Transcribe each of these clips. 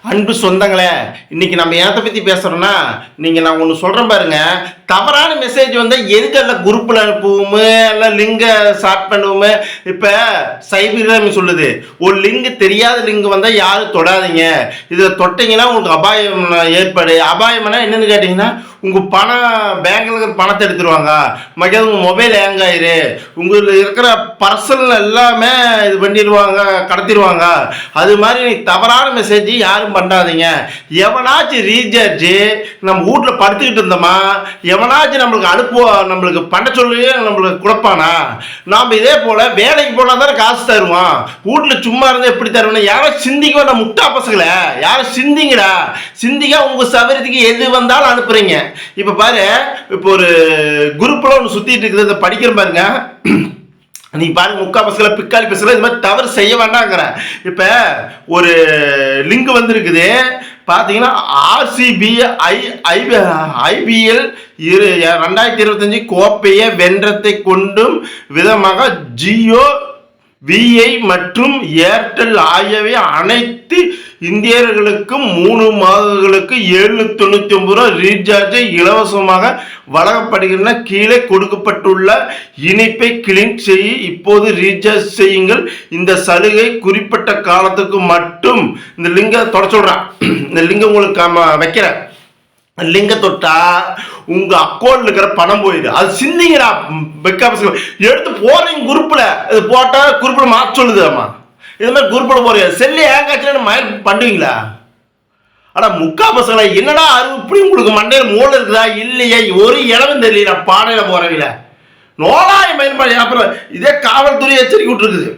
அன்பு சொந்தங்களே இன்னைக்கு நம்ம ஏத்த பத்தி பேசுறோம்னா நீங்க நான் ஒன்று சொல்றேன் பாருங்க. தவறான மெசேஜ் வந்து எதுக்கு எல்லாம் குரூப்பில் அனுப்புவோம்? எல்லாம் லிங்கை ஷார்ட் பண்ணுவோம்? இப்போ சைபிரமி சொல்லுது. ஒரு லிங்க் தெரியாத லிங்க் வந்தால் யாரும் தொடாதீங்க. இதில் தொட்டீங்கன்னா உங்களுக்கு அபாயம் ஏற்படு. அபாயம்னா என்னன்னு கேட்டிங்கன்னா உங்கள் பணம் பேங்கில் இருக்கிற பணத்தை எடுத்துருவாங்க. மற்றது உங்கள் மொபைல் ஹேங் ஆயிரு. உங்களுக்கு இருக்கிற பர்சனல் எல்லாமே இது பண்ணிடுவாங்க கடத்திடுவாங்க அது மாதிரி தவறான மெசேஜ் யாரும் பண்ணாதீங்க. எவனாச்சும் ரீசார்ஜ் நம்ம வீட்டில் படுத்துக்கிட்டு இருந்தோமா? எவனாச்சும் நம்மளுக்கு அனுப்புவோம் நம்மளுக்கு பண்ண சொல்லி நம்மளுக்கு கொடுப்பானா? நாம் இதே போல் வேலைக்கு போனால் தானே காசு தருவான். வீட்டில் சும்மா இருந்தால் எப்படி தருவோம் யாரும் சிந்திக்க வேண்டாம். முட்டா பசங்களை யாரும் சிந்திங்கடா. சிந்திக்க உங்கள் சவரத்துக்கு எது வந்தாலும் அனுப்புகிறீங்க இப்போ பாரு இப்போ ஒரு குரூப்பில் ஒன்று சுற்றிட்டு இருக்குது அதை படிக்கிற பாருங்க. நீ பாருங்க முக்கா பசங்களை பிக்காளி பசங்களை இது மாதிரி தவறு செய்ய வேண்டாங்கிறேன் இப்போ ஒரு லிங்க் வந்திருக்குது. பார்த்தீங்கன்னா ஆர்சிபி ஐ ஐபி ஐபிஎல் இரு ரெண்டாயிரத்தி இருபத்தஞ்சி கோப்பையை வென்றத்தை கொண்டும் விதமாக ஜியோ விஐ மற்றும் ஏர்டெல் ஆகியவை அனைத்து இந்தியர்களுக்கும் மூணு மாதங்களுக்கு எழுநூத்தி தொண்ணூத்தி ஒன்பது ரூபா ரீசார்ஜை இலவசமாக வழங்கப்படுகின்றன. கீழே கொடுக்கப்பட்டுள்ள இணைப்பை கிளிக் செய்ய இப்போது ரீசார்ஜ் செய்யுங்கள். இந்த சலுகை குறிப்பிட்ட காலத்துக்கு மட்டும். இந்த லிங்கை தொடச்சுடுறேன் இந்த லிங்கை உங்களுக்கு வைக்கிறேன். லிங்க தொட்டா உங்க அக்கௌண்ட்ல இருக்கிற பணம் போயிடு அது சிந்திங்கடா பெக்காபஸ் எடுத்து போறீங்க குரூப்ல இது போட்டா குரூப்ல மாற்ற சொல்லுது அம்மா இது மாதிரி குரூப்ல போறீங்க செல்லு ஏங்காச்சுன்னு மயல் பண்ணுவீங்களா? ஆனா முக்கா பசங்களை என்னடா அது இப்படி உங்களுக்கு மண்டையில் மூளை இருக்குதா? இல்லையே. ஒரு இடமும் தெரியல. பாடையில போறவில நோலாய் பயன்பாடு. அப்புறம் இதே காவல்துறை எச்சரிக்கை விட்டுருக்குது.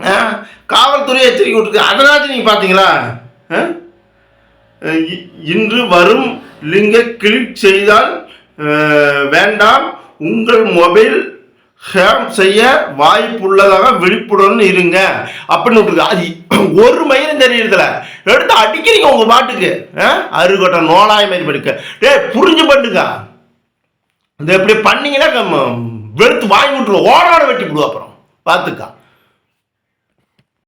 ஆ, காவல்துறை எச்சரிக்கை விட்டுருக்கு. அதனாச்சும் நீங்க பாத்தீங்களா? ஆ? இன்று வரும் லிங்கை கிளிக் செய்தால் வேண்டாம் உங்கள் மொபைல் ஹேம் செய்ய வாய்ப்புள்ளதாக விழிப்புடன் இருங்க. அப்படின்னு விட்டுருக்கு. அது ஒரு மயிலும் தெரியறதுல எடுத்து அடிக்கிறீங்க உங்க பாட்டுக்கு. அருகொட்டை நோலாய் மாதிரி படுக்க. டேய் புரிஞ்சு பண்ணுங்க இந்த இப்படி பண்ணீங்கன்னா வெறுத்து வாங்கி விட்டுருவோம் ஓடாட வெட்டி விடுவோம் அப்புறம். பார்த்துக்கா.